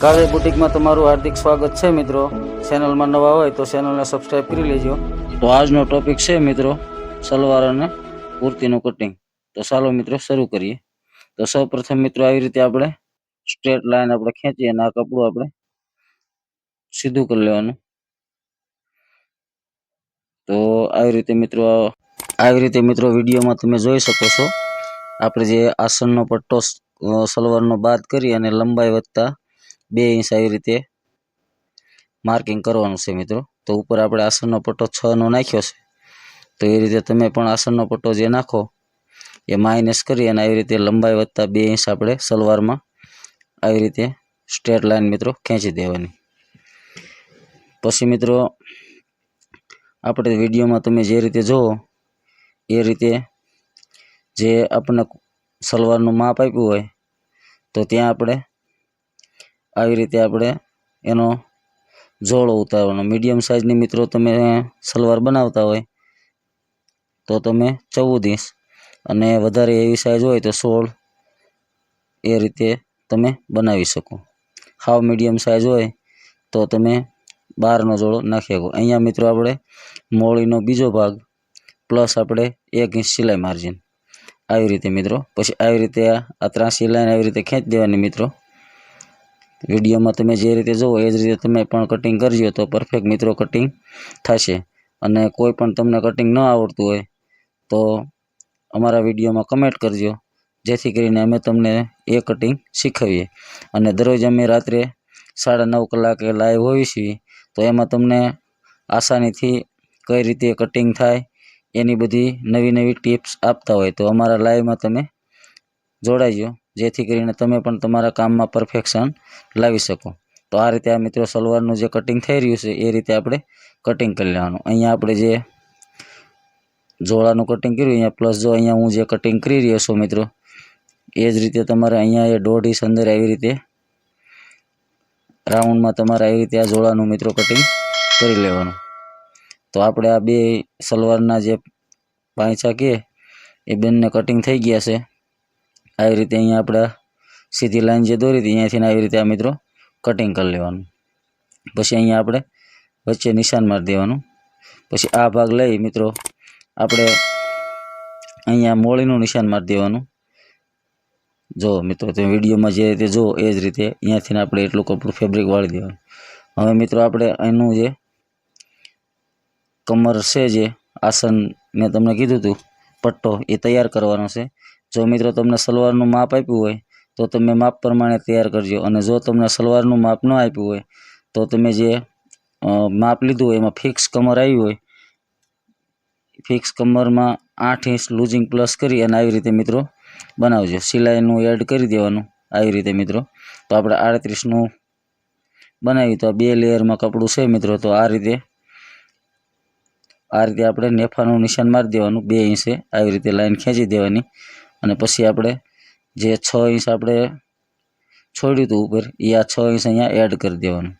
કાવ્ય બુટિકમાં તમારું હાર્દિક સ્વાગત છે મિત્રો. ચેનલમાં નવા હોય તો ચેનલને સબસ્ક્રાઇબ કરી લેજો. તો આજનો ટોપિક છે મિત્રો, સલવાર અને કુર્તીનું કટિંગ તો ચાલો મિત્રો શરૂ કરીએ. તો સૌપ્રથમ મિત્રો આવી રીતે આપણે સ્ટ્રેટ લાઈન આપણે ખેંચીએ અને આ કપડું આપણે સીધું કરી લેવાનું. તો આવી રીતે મિત્રો, આવી રીતે મિત્રો વિડીયોમાં તમે જોઈ શકો છો. આપણે જે આસનનો પટ્ટો સલવારનો બાદ કરી અને લંબાઈ વધતા બે ઇંચ આવી રીતે માર્કિંગ કરવાનું છે મિત્રો. તો ઉપર આપણે આસનનો પટ્ટો છનો નાખ્યો છે. તો એ રીતે તમે પણ આસનનો પટ્ટો જે નાખો એ માઇનસ કરી અને આવી રીતે લંબાઈ વધતા બે ઇંચ આપણે સલવારમાં આવી રીતે સ્ટ્રેટ લાઇન મિત્રો ખેંચી દેવાની. પછી મિત્રો આપણે વિડીયોમાં તમે જે રીતે જુઓ એ રીતે જે આપણને સલવારનું માપ આપ્યું હોય તો ત્યાં આપણે આવી રીતે આપણે એનો જોડો ઉતારવાનો. મીડિયમ સાઇઝની મિત્રો તમે સલવાર બનાવતા હોય તો તમે ચૌદ ઇંચ અને વધારે એવી સાઇઝ હોય તો સોળ એ રીતે તમે બનાવી શકો. હાવ મીડિયમ સાઇઝ હોય તો તમે બારનો જોડો નાખી શકો. અહીંયા મિત્રો આપણે મોળીનો બીજો ભાગ પ્લસ આપણે એક ઇંચ સિલાઈ માર્જિન આવી રીતે મિત્રો. પછી આવી રીતે આ ત્રાસી લાઈન આવી રીતે ખેંચી દેવાની મિત્રો. વિડીયોમાં તમે જે રીતે જુઓ એ જ રીતે તમે પણ કટિંગ કરજો તો પરફેક્ટ મિત્રો કટિંગ થશે. અને કોઈ પણ તમને કટિંગ ન આવડતું હોય તો અમારા વિડીયોમાં કમેન્ટ કરજો. જેથી કરીને અમે તમને એ કટિંગ શીખવીએ. અને દરરોજ અમે રાત્રે સાડા નવ કલાકે લાઈવ હોઈએ છીએ, તો એમાં તમને આસાનીથી કઈ રીતે કટિંગ થાય એની બધી નવી નવી ટિપ્સ આપતા હોય તો અમારા લાઈવમાં તમે જોડાઈજો જેથી કરીને તમે પણ તમારા કામમાં પરફેક્શન લાવી શકો. તો આ રીતે આ મિત્રો સલવારનું જે કટિંગ થઈ રહ્યું છે, એ રીતે આપણે કટિંગ કરી લેવાનું. અહીંયા આપણે જે જોડાનું કટિંગ કર્યું, અહીંયા પ્લસ જો અહીંયા હું જે કટિંગ કરી રહ્યો છું મિત્રો, એ જ રીતે તમારે અહીંયા એ દોઢ ઇંચ અંદર આવી રીતે રાઉન્ડમાં તમારે આવી રીતે આ જોડાનું મિત્રો કટિંગ કરી લેવાનું. તો આપણે આ બે સલવારના જે પાંચા કે એ બંને કટિંગ થઈ ગયા છે. આવી રીતે અહીંયા આપણે સીધી લાઈન જે દોરી હતી, અહીંયાથી આવી રીતે આ મિત્રો કટિંગ કરી લેવાનું. પછી અહીંયા આપણે વચ્ચે નિશાન મારી દેવાનું. પછી આ ભાગ લઈ મિત્રો આપણે અહીંયા મોળીનું નિશાન મારી દેવાનું. જો મિત્રો તમે વિડીયોમાં જે રીતે જુઓ એ જ રીતે અહીંયાથી આપણે એટલું કપડું ફેબ્રિક વાળી દેવાનું. હવે મિત્રો આપણે એનું જે કમર છે જે આસન મેં તમને કીધું હતું, પટ્ટો, એ તૈયાર કરવાનો છે. જો મિત્રો તમને સલવારનું માપ આપ્યું હોય, તો તમે માપ પ્રમાણે તૈયાર કરજો. અને જો તમને સલવારનું માપ ન આપ્યું હોય, તો તમે જે માપ લીધું હોય, એમાં ફિક્સ કમર આવી હોય ફિક્સ કમરમાં આઠ ઇંચ લૂઝિંગ પ્લસ કરી અને આવી રીતે મિત્રો બનાવજો. સિલાઈનું એડ કરી દેવાનું આવી રીતે મિત્રો. તો આપણે આડત્રીસનું બનાવ્યું. તો આ બે લેયરમાં કપડું છે મિત્રો. તો આ રીતે આ રીતે આપણે નેફાનું નિશાન મારી દેવાનું. બે ઇંચે આવી રીતે લાઈન ખેંચી દેવાની. અને પછી આપણે જે છ ઇંચ આપણે છોડ્યું હતું ઉપર, એ આ છ ઇંચ અહીંયા એડ કરી દેવાનું.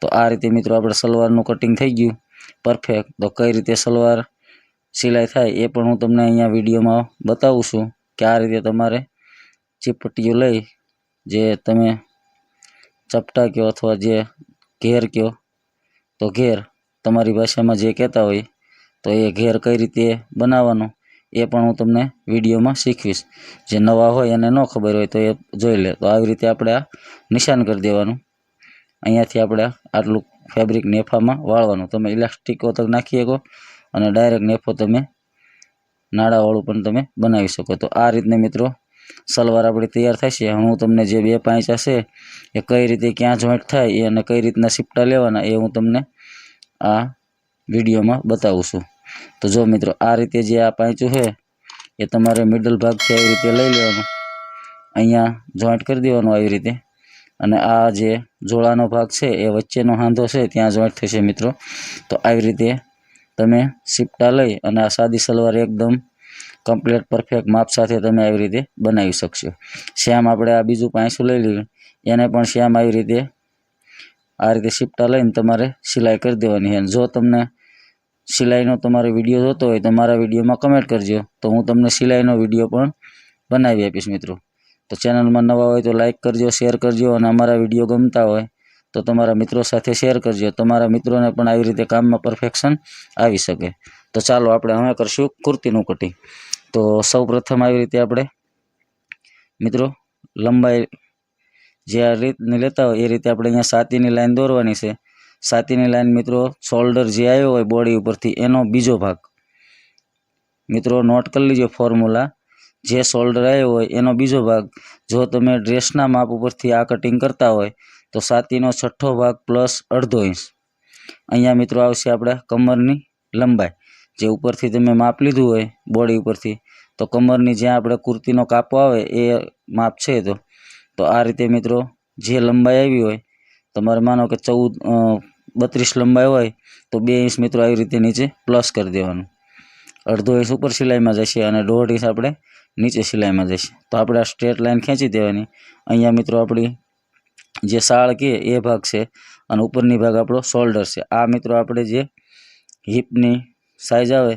તો આ રીતે મિત્રો આપણે સલવારનું કટિંગ થઈ ગયું. પરફેક્ટ તો કઈ રીતે સલવાર સિલાઈ થાય એ પણ હું તમને અહીંયા વિડીયોમાં બતાવું છું કે આ રીતે તમારે ચીપટીઓ લઈ જે તમે ચપટા કહો અથવા જે ઘેર કહો તો ઘેર તમારી ભાષામાં જે કહેતા હોય તો એ ઘેર કઈ રીતે બનાવવાનો એ પણ હું તમને વિડીયોમાં શીખવીશ. જે નવા હોય એને ન ખબર હોય તો એ જોઈ લે. તો આવી રીતે આપણે આ નિશાન કરી દેવાનું. અહીંયાથી આપણે આટલું ફેબ્રિક નેફામાં વાળવાનું. તમે ઇલાસ્ટિકો તક નાખી શકો અને ડાયરેક્ટ નેફો તમે નાળાવાળું પણ તમે બનાવી શકો. તો આ રીતને મિત્રો સલવાર આપણી તૈયાર થશે હું તમને જે બે પાંચા છે એ કઈ રીતે ક્યાં જોઈન્ટ થાય એ અને કઈ રીતના સિપટા લેવાના એ હું તમને આ વિડીયોમાં બતાવું છું. તો જો મિત્રો, આ રીતે જે આ પાંચું છે, એ તમારે મિડલ ભાગથી આવી રીતે લઈ લેવાનું. અહીંયા જોઈન્ટ કરી દેવાનું આવી રીતે. અને આ જે જોડાનો ભાગ છે, એ વચ્ચેનો હાંધો છે, ત્યાં જોઈન્ટ થશે મિત્રો. તો આવી રીતે તમે સિપ્ટા લઈ અને આ સાદી સલવાર એકદમ કમ્પ્લીટ પરફેક્ટ માપ સાથે તમે આવી રીતે બનાવી શકશો. શ્યામ આપણે આ બીજું પાંચું લઈ લઈએ એને પણ શ્યામ આવી રીતે આ રીતે સિપટા લઈને તમારે સિલાઈ કરી દેવાની છે. જો તમને સિલાઈનો તમારો વીડિયો જોતો હોય તો મારા વિડીયોમાં કમેન્ટ કરજો. તો હું તમને સિલાઈનો વીડિયો પણ બનાવી આપીશ મિત્રો. તો ચેનલમાં નવા હોય તો લાઇક કરજો શેર કરજો અને અમારા વીડિયો ગમતા હોય તો તમારા મિત્રો સાથે શેર કરજો. તમારા મિત્રોને પણ આવી રીતે કામમાં પરફેક્શન આવી શકે. તો ચાલો આપણે હવે કરશું કુર્તીનું કટિંગ તો સૌ પ્રથમ આવી રીતે આપણે મિત્રો લંબાઈ જે આ રીતની લેતા હોય એ રીતે આપણે અહીંયા સાતીની લાઈન દોરવાની છે. સાતીની લાઈન મિત્રો શોલ્ડર જે આવ્યો હોય બોડી ઉપરથી, એનો બીજો ભાગ. મિત્રો નોટ કરી લીજો ફોર્મ્યુલા જે શોલ્ડર આવ્યો હોય, એનો બીજો ભાગ. જો તમે ડ્રેસના માપ ઉપરથી આ કટિંગ કરતા હોય, તો સાતીનો છઠ્ઠો ભાગ પ્લસ અડધો ઇંચ અહીંયા મિત્રો આવશે આપણે કમરની લંબાઈ. જે ઉપરથી તમે માપ લીધું હોય, બોડી ઉપરથી, તો કમરની જ્યાં આપણે કુર્તીનો કાપો આવે, એ માપ છે તો. તો આ રીતે મિત્રો જે લંબાઈ આવી હોય, તમારે માનો કે ચૌદ બત્રીસ લંબાઈ હોય તો બે ઇંચ મિત્રો આવી રીતે નીચે પ્લસ કરી દેવાનું. અડધો ઇંચ ઉપર સિલાઈમાં જશે અને દોઢ ઇંચ આપણે નીચે સિલાઈમાં જશે. તો આપણે આ સ્ટ્રેટ લાઈન ખેંચી દેવાની. અહીંયા મિત્રો આપણી જે સાળ કે એ ભાગ છે અને ઉપરની ભાગ આપણો શોલ્ડર છે. આ મિત્રો આપણે જે હિપની સાઈઝ આવે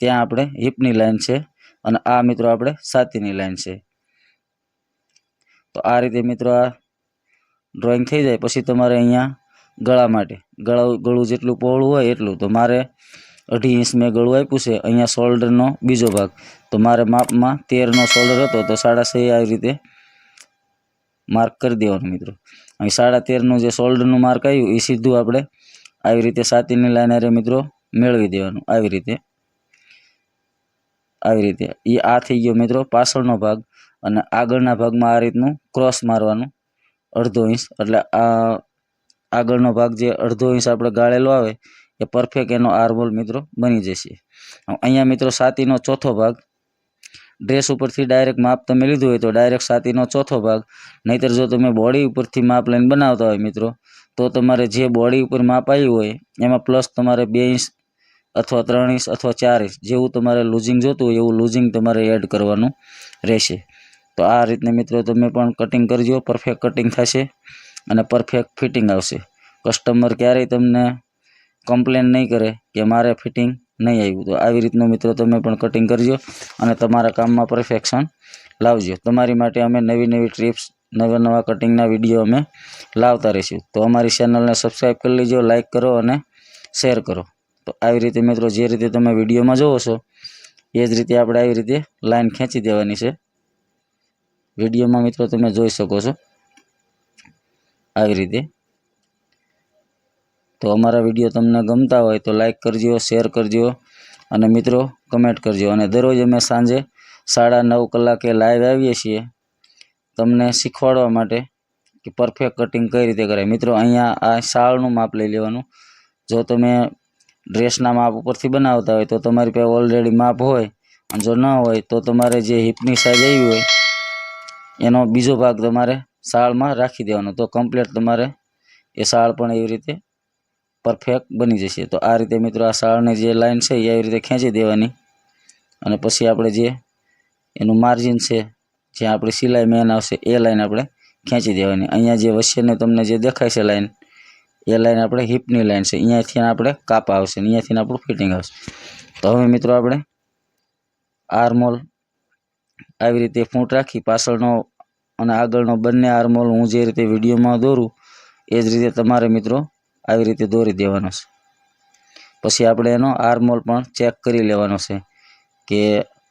ત્યાં આપણે હિપની લાઇન છે અને આ મિત્રો આપણે સાતીની લાઇન છે. તો આ રીતે મિત્રો આ ડ્રોઈંગ થઈ જાય. પછી તમારે અહીંયા ગળા માટે. ગળા ગળું જેટલું પહોળું હોય એટલું. તો મારે અઢી ઇંચ મેં ગળું આપ્યું છે, અહીંયા શોલ્ડરનો બીજો ભાગ. તો મારે માપમાં તેરનો શોલ્ડર હતો, તો સાડા છ આવી રીતે માર્ક કરી દેવાનું મિત્રો. અહીં સાડા તેરનું જે શોલ્ડરનું માર્ક આવ્યું એ સીધું આપણે આવી રીતે સાતીની લાઈન હારે મિત્રો મેળવી દેવાનું, આવી રીતે. આવી રીતે. એ આ થઈ ગયો મિત્રો પાછળનો ભાગ અને આગળના ભાગમાં આ રીતનું ક્રોસ મારવાનું અડધો ઇંચ. એટલે આ આગળનો ભાગ જે અડધો ઇંચ આપણે ગાળેલો આવે, એ પરફેક્ટ એનો આર્મોલ મિત્રો બની જશે. અહીંયા મિત્રો સાતીનો ચોથો ભાગ ડ્રેસ ઉપરથી ડાયરેક્ટ માપ તમે લીધું હોય તો ડાયરેક્ટ સાતીનો ચોથો ભાગ, નહીંતર જો તમે બોડી ઉપરથી માપ લઈને બનાવતા હોય મિત્રો, તો તમારે જે બોડી ઉપર માપ આવ્યું હોય, એમાં પ્લસ તમારે બે ઇંચ અથવા ત્રણ ઇંચ અથવા ચાર ઇંચ જેવું તમારે લૂઝિંગ જોતું હોય, એવું લૂઝિંગ તમારે એડ કરવાનું રહેશે. તો આ રીતને મિત્રો તમે પણ કટિંગ કરજો પરફેક્ટ કટિંગ થશે. અને પરફેક્ટ ફિટિંગ આવશે. કસ્ટમર ક્યારેય તમને કમ્પ્લેન નહીં કરે કે મારે ફિટિંગ નહીં આવ્યું. તો આવી રીતનું મિત્રો તમે પણ કટિંગ કરજો અને તમારા કામમાં પરફેક્શન લાવજો. તમારી માટે અમે નવી નવી ટ્રીપ્સ નવા નવા કટિંગના વીડિયો અમે લાવતા રહીશું. તો અમારી ચેનલને સબસ્ક્રાઈબ કરી લેજો લાઇક કરો અને શેર કરો. તો આવી રીતે મિત્રો જે રીતે તમે વિડીયોમાં જોવો છો, એ જ રીતે આપણે આવી રીતે લાઇન ખેંચી દેવાની છે. વિડીયોમાં મિત્રો તમે જોઈ શકો છો. આવી રીતે. તો અમારા વીડિયો તમને ગમતા હોય તો લાઈક કરજો શેર કરજો અને મિત્રો કમેન્ટ કરજો. અને દરરોજ અમે સાંજે સાડા નવ કલાકે લાઈવ આવીએ છીએ તમને શીખવાડવા માટે કે પરફેક્ટ કટિંગ કઈ રીતે કરાય. મિત્રો, અહીંયા આ શાળનું માપ લઈ લેવાનું. જો તમે ડ્રેસના માપ ઉપરથી બનાવતા હોય તો તમારી પાસે ઓલરેડી માપ હોય. અને જો ન હોય તો તમારે જે હિપની સાઈઝ આવી હોય એનો બીજો ભાગ તમારે શાળમાં રાખી દેવાનો. તો કમ્પ્લીટ તમારે એ સાળ પણ એવી રીતે પરફેક્ટ બની જશે. તો આ રીતે મિત્રો આ સાળની જે લાઈન છે એ આવી રીતે ખેંચી દેવાની. અને પછી આપણે જે એનું માર્જિન છે, જ્યાં આપણી સિલાઈ મેન આવશે, એ લાઈન આપણે ખેંચી દેવાની. અહીંયા જે વચ્ચેને તમને જે દેખાય છે લાઈન એ લાઈન આપણે હિપની લાઈન છે. અહીંયાથી આપણે કાપા આવશે અહીંયાથી આપણું ફિટિંગ આવશે. તો હવે મિત્રો આપણે આર્મોલ આવી રીતે ફૂંટ રાખી પાછળનો અને આગળનો બંને આર્મોલ હું જે રીતે વિડીયોમાં દોરું, એ જ રીતે તમારે મિત્રો આવી રીતે દોરી દેવાનો છે. પછી આપણે એનો આર્મોલ પણ ચેક કરી લેવાનો છે કે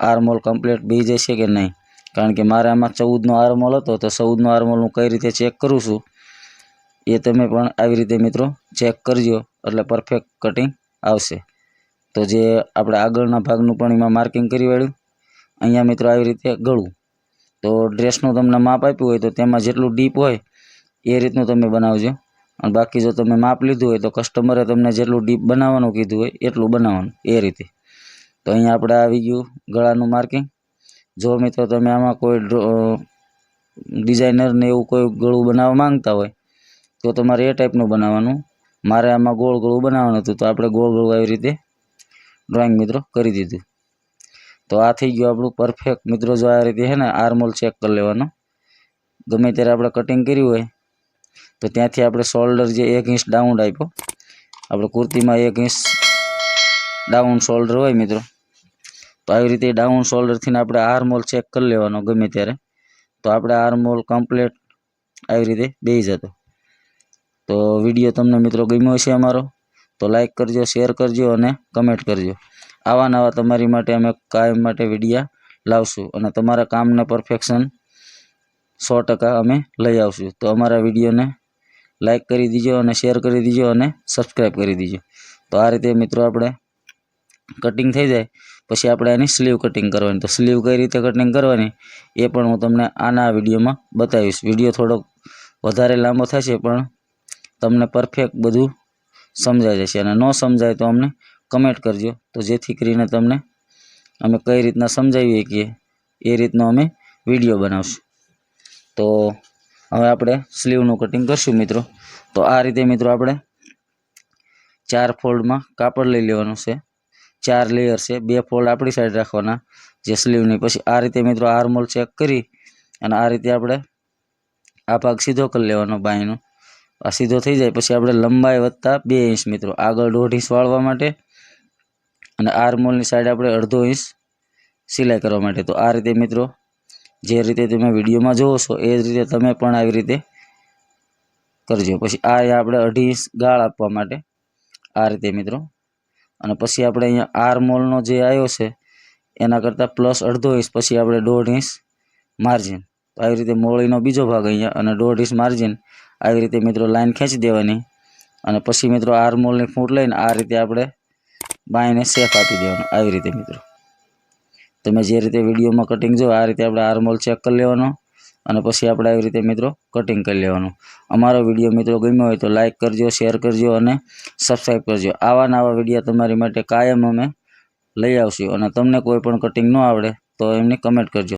આર્મોલ કમ્પ્લીટ બી જશે કે નહીં. કારણ કે મારે આમાં ચૌદનો આર્મોલ હતો, તો ચૌદનો આર્મોલ હું કઈ રીતે ચેક કરું છું, એ તમે પણ આવી રીતે મિત્રો ચેક કરજો, એટલે પરફેક્ટ કટિંગ આવશે. તો જે આપણે આગળના ભાગનું પણ એમાં માર્કિંગ કરી વાળ્યું, અહીંયા મિત્રો આવી રીતે ગળું. તો ડ્રેસનું તમને માપ આપ્યું હોય તો તેમાં જેટલું ડીપ હોય, એ રીતનું તમે બનાવજો. અને બાકી જો તમે માપ લીધું હોય તો કસ્ટમરે તમને જેટલું ડીપ બનાવવાનું કીધું હોય, એટલું બનાવવાનું, એ રીતે. તો અહીંયા આપણે આવી ગયું ગળાનું માર્કિંગ જો મિત્રો તમે આમાં કોઈ ડિઝાઇનરને એવું કોઈ ગળું બનાવવા માંગતા હોય, તો તમારે એ ટાઈપનું બનાવવાનું. મારે આમાં ગોળ ગળું બનાવવાનું હતું, તો આપણે ગોળ ગળું આવી રીતે ડ્રોઈંગ મિત્રો કરી દીધું. તો આ થઈ ગયું આપણું પરફેક્ટ મિત્રો જો આ રીતે છે ને આર્મોલ ચેક કરી લેવાનો. ગમે ત્યારે આપણે કટિંગ કર્યું હોય, તો ત્યાંથી આપણે શોલ્ડર જે એક ઇંચ ડાઉન આપ્યો. આપણે કુર્તીમાં એક ઇંચ ડાઉન શોલ્ડર હોય મિત્રો. તો આવી રીતે ડાઉન શોલ્ડરથી આપણે આર્મોલ ચેક કરી લેવાનો ગમે ત્યારે. તો આપણે આર્મોલ કમ્પ્લેટ આવી રીતે બેસી જતો. તો વીડિયો તમને મિત્રો ગમ્યો છે અમારો, તો લાઈક કરજો શેર કરજો અને કમેન્ટ કરજો. આવા નવા તમારી માટે અમે કાયમ માટે વિડીયા લાવશું અને તમારા કામને પરફેક્શન સો ટકા અમે લઈ આવશું. તો અમારા વિડીયોને લાઇક કરી દીજો અને શેર કરી દીજો અને સબસ્ક્રાઈબ કરી દીજો. તો આ રીતે મિત્રો આપણે કટિંગ થઈ જાય, પછી આપણે એની સ્લીવ કટિંગ કરવાની. તો સ્લીવ કઈ રીતે કટિંગ કરવાની એ પણ હું તમને આના વિડીયોમાં બતાવીશ. વીડિયો થોડોક વધારે લાંબો થશે પણ તમને પરફેક્ટ બધું સમજાઈ જશે અને ન સમજાય તો અમને કમેન્ટ કરજો. તો જેથી કરીને તમને અમે કઈ રીતના સમજાવીએ કે એ રીતનો અમે વીડિયો બનાવશું. તો હવે આપણે સ્લીવનું કટિંગ કરશું મિત્રો. તો આ રીતે મિત્રો આપણે ચાર ફોલ્ડમાં કાપડ લઈ લેવાનું છે. ચાર લેયર છે. બે ફોલ્ડ આપણી સાઈડ રાખવાના જે સ્લીવની. પછી આ રીતે મિત્રો આર્મોલ ચેક કરી અને આ રીતે આપણે આ ભાગ સીધો કરી લેવાનો બાયનો. આ સીધો થઈ જાય. પછી આપણે લંબાઈ વધતા બે ઇંચ મિત્રો. આગળ દોઢ ઇંચ વાળવા માટે અને આર્મોલની સાઈડ આપણે અડધો ઇંચ સિલાઈ કરવા માટે. તો આ રીતે મિત્રો, જે રીતે તમે વિડીયોમાં જોવો છો, એ જ રીતે તમે પણ આવી રીતે કરજો. પછી આ આપણે અઢી ઇંચ ગાળ આપવા માટે આ રીતે મિત્રો. અને પછી આપણે અહીંયા આર્મોલનો જે આવ્યો છે, એના કરતાં પ્લસ અડધો ઇંચ પછી આપણે દોઢ ઇંચ માર્જિન તો આવી રીતે મોળીનો બીજો ભાગ અહીંયા અને દોઢ ઇંચ માર્જિન આવી રીતે મિત્રો લાઈન ખેંચી દેવાની. અને પછી મિત્રો આર્મોલની ફૂટ લઈને આ રીતે આપણે બાયને શેપ આપી દેવાનો આવી રીતે મિત્રો. તમે જે રીતે વિડીયોમાં કટિંગ જો આ રીતે આપણે આર્મોલ ચેક કરી લેવાનો અને પછી આપણે આવી રીતે મિત્રો કટિંગ કરી લેવાનું. અમારો વીડિયો મિત્રો ગમ્યો હોય તો લાઇક કરજો શેર કરજો અને સબસ્ક્રાઈબ કરજો. આવા નવા વીડિયો તમારી માટે કાયમ અમે લઈ આવશું અને તમને કોઈ પણ કટિંગ ન આવડે તો એમની કમેન્ટ કરજો.